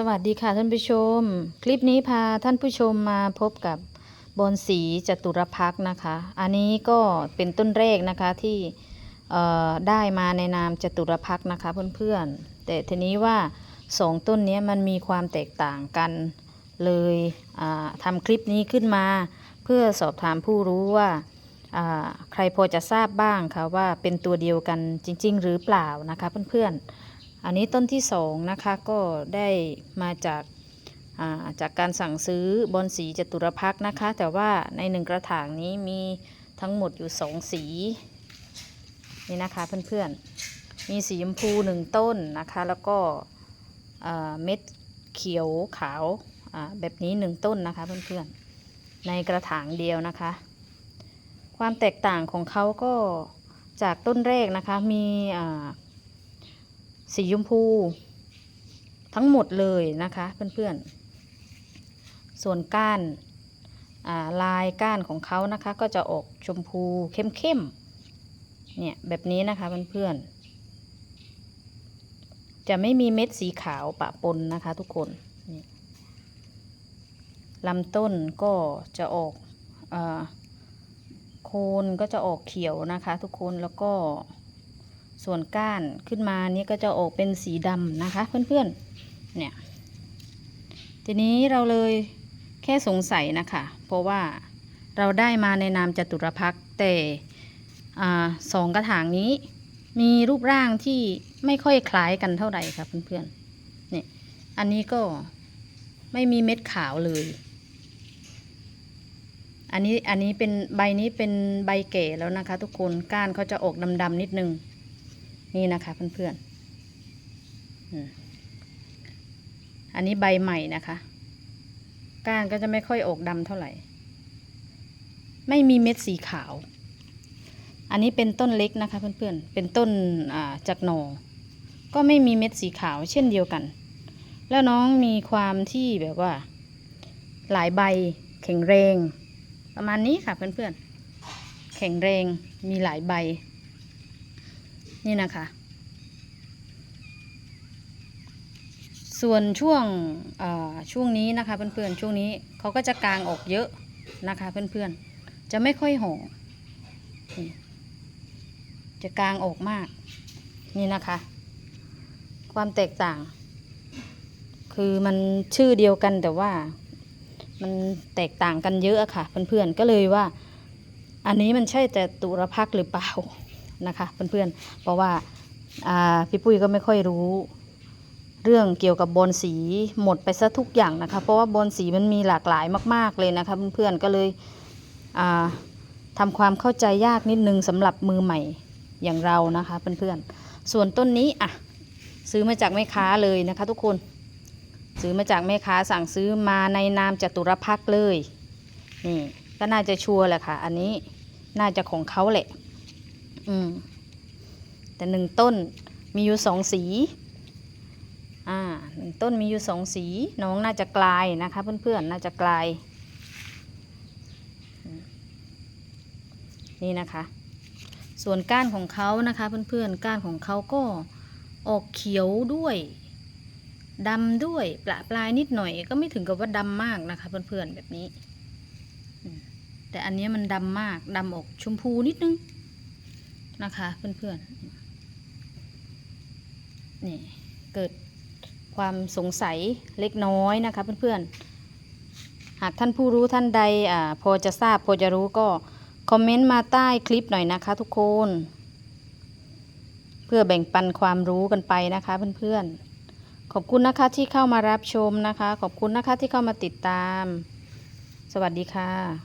สวัสดีค่ะท่านผู้ชม คลิปนี้พาท่านผู้ชมมาพบกับบอนสีจตุรพักนะคะ อันนี้ก็เป็นต้นแรกนะคะที่ได้มาในนามจตุรพักนะคะเพื่อนๆ แต่ทีนี้ว่าสองต้นนี้มันมีความแตกต่างกันเลยอ่าทำคลิปนี้ขึ้นมา เพื่อสอบถามผู้รู้ว่าใครพอจะทราบบ้างคะว่าเป็นตัวเดียวกันจริง ๆ หรือเปล่านะคะเพื่อนๆ อันนี้ต้นที่สองนะคะก็ได้มาจากาจากการสั่งซื้อบอนสีจตุรพักนะคะ แต่ว่าในหนึ่งกระถางนี้มีทั้งหมดอยู่สองสีนี่นะคะเพื่อนๆ มีสีชมพูหนึ่งต้นนะคะ แล้วก็เม็ดเขียวขาวาแบบนี้หนึ่งต้นนะคะเพื่อนๆ ในกระถางเดียวนะคะ ความแตกต่างของเขาก็จากต้นแรกนะคะมีอ่า สีชมพู ทั้งหมดเลยนะคะเพื่อนๆ ส่วนก้านาลายก้านของเขานะคะ ก็จะออกชมพูเข้มๆ เนี่ยแบบนี้นะคะเพื่อนๆ จะไม่มีเม็ดสีขาวปะปนนะคะทุกคนนลำต้นก็จะออกอโคนก็จะออกเขียวนะคะทุกคนแล้วก็ ส่วนก้านขึ้นมานี่ก็จะออกเป็นสีดำนะคะ เพื่อนๆ เนี่ย ทีนี้เราเลยแค่สงสัยนะคะ เพราะว่าเราได้มาในนามจตุรพักแต่อสองกระถางนี้มีรูปร่างที่ไม่ค่อยคล้ายกันเท่าไหร่ค่ะเพื่อนๆ เนี่ย อันนี้ก็ไม่มีเม็ดขาวเลย อันนี้ อันนี้เป็นใบนี้เป็นใบแก่แล้วนะคะ ทุกคน ก้านเขาจะออกดำๆนิดนึง นี่นะคะเพื่อนๆอันนี้ใบใหม่นะคะ ก้านก็จะไม่ค่อยออกดำเท่าไหร่ ไม่มีเม็ดสีขาว อันนี้เป็นต้นเล็กนะคะเพื่อนๆ เป็นต้นจากหนอก็ไม่มีเม็ดสีขาวเช่นเดียวกัน แล้วน้องมีความที่แบบว่า หลายใบแข็งแรง ประมาณนี้ค่ะเพื่อนๆ แข็งแรงมีหลายใบ นี่นะคะ ส่วนช่วงช่วงนี้นะคะเพื่อนๆช่วงนี้เขาก็จะกางออกเยอะนะคะเพื่อนๆจะไม่ค่อยห่อนี่จะกางออกมากนี่นะคะ ความแตกต่าง คือมันชื่อเดียวกันแต่ว่ามันแตกต่างกันเยอะค่ะเพื่อนๆก็เลยว่า อันนี้มันใช่แต่ตุรพักหรือเปล่า นะคะเพื่อนๆ เพราะว่าพี่ปุ้ยก็ไม่ค่อยรู้ เรื่องเกี่ยวกับบอลสีหมดไปซะทุกอย่างนะคะ เพราะว่าบอลสีมันมีหลากหลายมาก ๆเลยนะคะเพื่อนๆก็เลยอ่าทำความเข้าใจยากนิดนึงสำหรับมือใหม่อย่างเรานะคะเพื่อนๆ ส่วนต้นนี้อะซื้อมาจากแม่ค้าเลยนะคะ ทุกคนซื้อมาจากแม่ค้าสั่งซื้อมาในนามจตุรพักษ์เลยนี่ก็น่าจะชัวร์แหละค่ะ อันนี้น่าจะของเขาแหละ อืมแต่หนึ่งต้นมีอยู่สองสี อ่าหนึ่งต้นมีอยู่สองสี น้องน่าจะกลายนะคะเพื่อนๆ น่าจะกลาย นี่นะคะ ส่วนก้านของเขานะคะเพื่อนๆ ก้านของเขาก็ออกเขียวด้วยดำด้วยประปลายนิดหน่อย ก็ไม่ถึงกับว่าดำมากนะคะ เพื่อนๆ แบบนี้ แต่อันนี้มันดำมากดำออกชมพูนิดนึง นะคะเพื่อนๆนี่เกิดความสงสัยเล็กน้อยนะคะเพื่อนๆ หากท่านผู้รู้ท่านใดอพอจะทราบพอจะรู้ก็คอมเมนต์มาใต้คลิปหน่อยนะคะทุกคน เพื่อแบ่งปันความรู้กันไปนะคะเพื่อนๆ ขอบคุณนะคะที่เข้ามารับชมนะคะ ขอบคุณนะคะที่เข้ามาติดตาม สวัสดีค่ะ